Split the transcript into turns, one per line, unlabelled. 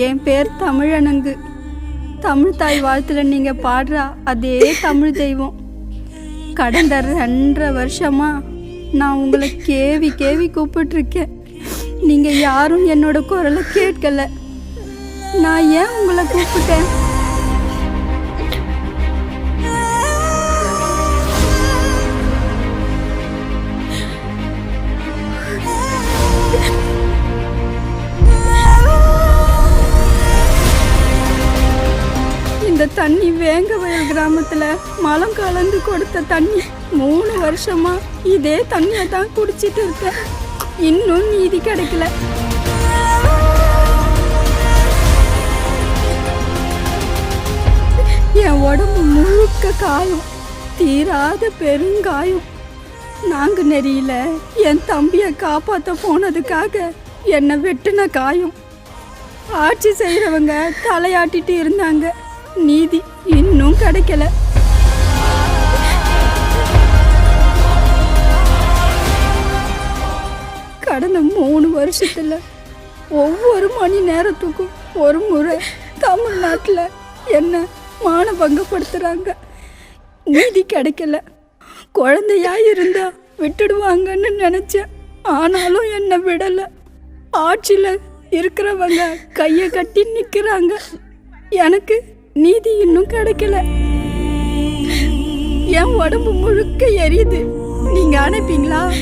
என் பேர் தமிழனங்கு. தமிழ் தாய் வாழ்த்துல நீங்க பாடுற அதே தமிழ் தெய்வம். கடந்த ரெண்டரை வருஷமா நான் உங்களை கேவி கேவி கூப்பிட்டுருக்கேன். நீங்க யாரும் என்னோட குரலை கேட்கல. நான் ஏன் உங்களை கூப்பிட்டேன்? தண்ணி வேங்க கிராமத்தில் மலம் கலந்து கொடுத்த தண்ணி மூணு வருஷமா இதே தண்ணியை தான் குடிச்சிட்டு இருக்கேன் இன்னும் நீதி கிடைக்கல. என் உடம்பு முழுக்க காயம். தீராத பெருங்காயம். நாங்க நெறியில என் தம்பியை காப்பாற்ற போனதுக்காக என்னை வெட்டின காயம். ஆட்சி செய்கிறவங்க தலையாட்டிட்டு இருந்தாங்க. நீதி இன்னும் கிடைக்கல. கடந்த மூணு வருஷத்துல ஒவ்வொரு மணி நேரத்துக்கும் ஒரு முறை தமிழ்நாட்டில் என்ன மானபங்கப்படுத்துறாங்க. நீதி கிடைக்கல. குழந்தையா இருந்தா விட்டுடுவாங்கன்னு நினைச்சேன். ஆனாலும் என்னை விடலை. ஆட்சியில் இருக்கிறவங்க கையை கட்டி நிற்கிறாங்க எனக்கு நீதி இன்னும் கிடைக்கல. என் உடம்பு முழுக்க எரியுது. நீங்க அனுப்பீங்களா